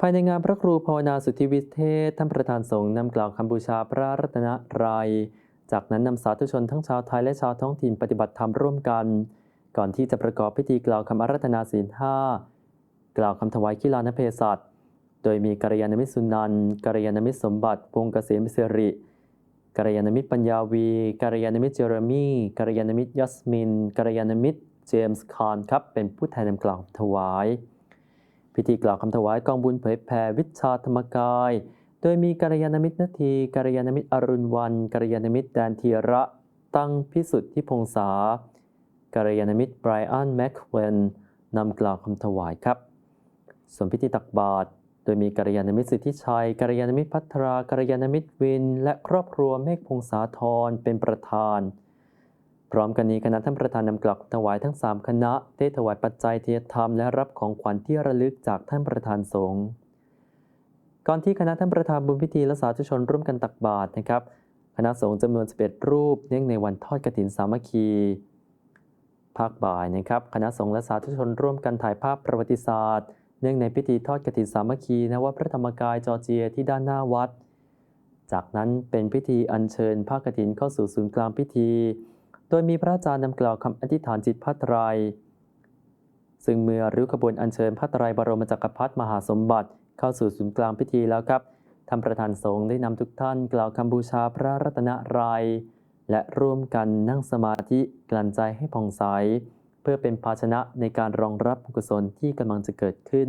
ภายในงานพระครูภาวนาสุทธิวิเทศ ท่านประธานสงฆ์นำกล่าวคำบูชาพระรัตนตรัย จากนั้นนำสาธุชนทั้งชาวไทยและชาวท้องถิ่นปฏิบัติธรรมร่วมกัน ก่อนที่จะประกอบพิธีกล่าวคำอารัธนาศีลห้ากล่าวคำถวายกีฬานเพศัตโดยมีกัลยาณมิตรสุนันท์กัลยาณมิตรสมบัติวงเกษมสิริกัลยาณมิตรปัญญาวีกัลยาณมิตรเจอร์มี่กัลยาณมิตรยัสมินกัลยาณมิตรเจมส์คานครับเป็นผู้แทนนำกล่าวถวาย พิธีกล่าวคำถวายกองบุญเผยแผ่วิชาธรรมกาย โดยมีกัลยาณมิตรนาทีกัลยาณมิตรอรุณวันกัลยาณมิตรแดนธีระ ตั้งพิสุทธิพงษากัลยาณมิตรไบรอันแม็กเวนนำกล่าวคำถวายครับ ส่วนพิธีตักบาตรโดยมีกัลยาณมิตรสิทธิชัยกัลยาณมิตรพัทรากัลยาณมิตรวิน และครอบครัวเมฆพงษาธรเป็นประธาน พร้อมกันนี้คณะท่านประธานนำกลับถวายทั้ง 3 คณะ ได้ถวายปัจจัยเทียธรรมและรับของขวัญที่ระลึกจากท่านประธานสงฆ์ก่อนที่คณะท่านประธานบุญพิธีและสาธุชนร่วมกันตักบาตรนะครับ คณะสงฆ์จำนวน 11 รูป เนื่องในวันทอดกฐินสามัคคีภาคบ่ายนะครับ คณะสงฆ์และสาธุชนร่วมกันถ่ายภาพประวัติศาสตร์ เนื่องในพิธีทอดกฐินสามัคคีณวัดพระธรรมกายจอร์เจียที่ด้านหน้าวัด จากนั้นเป็นพิธีอัญเชิญผ้ากฐินเข้าสู่ศูนย์กลางพิธี ดยมีพระอาจารย์นำกล่าวคำอธิษฐานจิตพระไตรยซึ่งเมื่อริ้วขบวนอัญเชิญพระไตรยบรมจักรพรรดิมหาสมบัติ เข้าสู่ศูนย์กลางพิธีแล้วครับท่านประธานสงฆ์ได้นำทุกท่านกล่าวคำบูชาพระรัตนตรัยและร่วมกันนั่งสมาธิกลั่นใจให้ผ่องใส เพื่อเป็นภาชนะในการรองรับกุศลที่กำลังจะเกิดขึ้น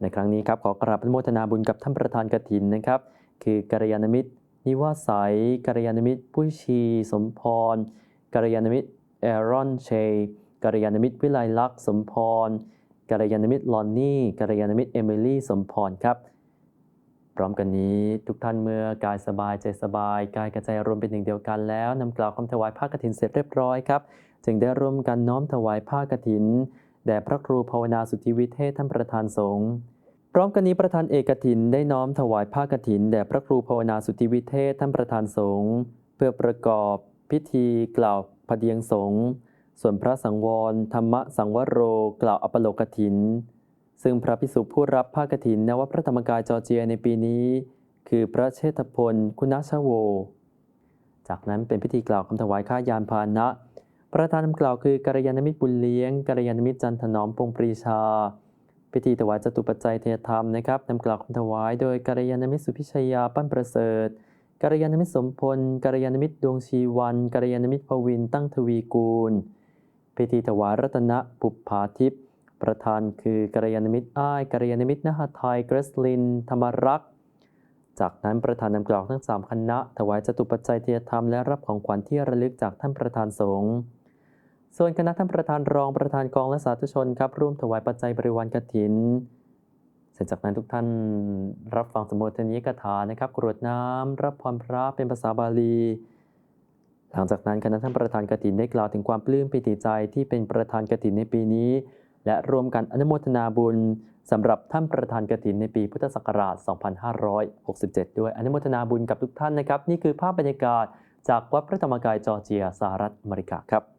ในครั้งนี้ครับขอกราบอนุโมทนาบุญกับท่านประธานกฐินนะครับ คือกัลยาณมิตร นิวาสัยกัลยาณมิตรปุ้ชี สมพร กัลยาณมิตรแอรอนเชยกัลยาณมิตรวิไลลักษณ์สมพรกัลยาณมิตรลอนนี่กัลยาณมิตรเอมิลี่สมพรครับ พร้อมกันนี้ทุกท่านเมื่อกายสบายใจสบาย กายกระใจรวมเป็นหนึ่งเดียวกันแล้วนำกล่าวคำถวายผ้ากฐินเสร็จเรียบร้อยครับ จึงได้ร่วมกันน้อมถวายผ้ากฐินแด่พระครูภาวนาสุทธิวิเทศท่านประธานสงฆ์พร้อมกันนี้ประธานเอกถินได้น้อมถวายผ้ากฐินแด่พระครูภาวนาสุทธิวิเทศท่านประธานสงฆ์เพื่อประกอบ พิธีกล่าวพเดียงสงฆ์ส่วนพระสังวร ธรรมสังวโรกล่าวอปโลกฐิน ซึ่งพระภิกษุผู้รับผ้ากฐินณวัดพระธรรมกายจอร์เจียในปีนี้ คือพระเชษฐพล คุณชโว จากนั้นเป็นพิธีกล่าวคำถวายข้ายานพาหนะ ประธานนำกล่าวคือกัลยาณมิตรบุญเลี้ยงกัลยาณมิตรจันทนอมพงปรีชา พิธีถวายจตุปัจจัยเทยธรรมนะครับนำกล่าวคำถวายโดยกัลยาณมิตรสุพิชยาปั้นประเสริฐ กัลยาณมิตรสมพลกัลยาณมิตรดวงชีวันกัลยาณมิตรพวินตั้งทวีกูลพิธีถวายรัตนบุพภาทิพย์ประธานคือกัลยาณมิตรอ้ายกัลยาณมิตรนหไทยเกรสลิน ธรรมรักษ์จากนั้นประธานนำกล่าวทั้งสามคณะ ถวายจตุปัจจัยเทียธรรมและรับของขวัญที่ระลึกจากท่านประธานสงฆ์ส่วนคณะท่านประธานรองประธานกองและสาธุชนครับร่วมถวายปัจจัยบริวารกฐิน เสร็จจากนั้นทุกท่านรับฟังสมโภชนียกถานะครับกรวดน้ำรับพรพระเป็นภาษาบาลี หลังจากนั้นคณะท่านประธานกฐินได้กล่าวถึงความปลื้มปิติใจที่เป็นประธานกฐินในปีนี้ และรวมกันอนุโมทนาบุญสำหรับท่านประธานกฐินในปีพุทธศักราช 2567 ด้วยอนุโมทนาบุญกับทุกท่านนะครับ นี่คือภาพบรรยากาศจากวัดพระธรรมกายจอร์เจียสหรัฐอเมริกาครับ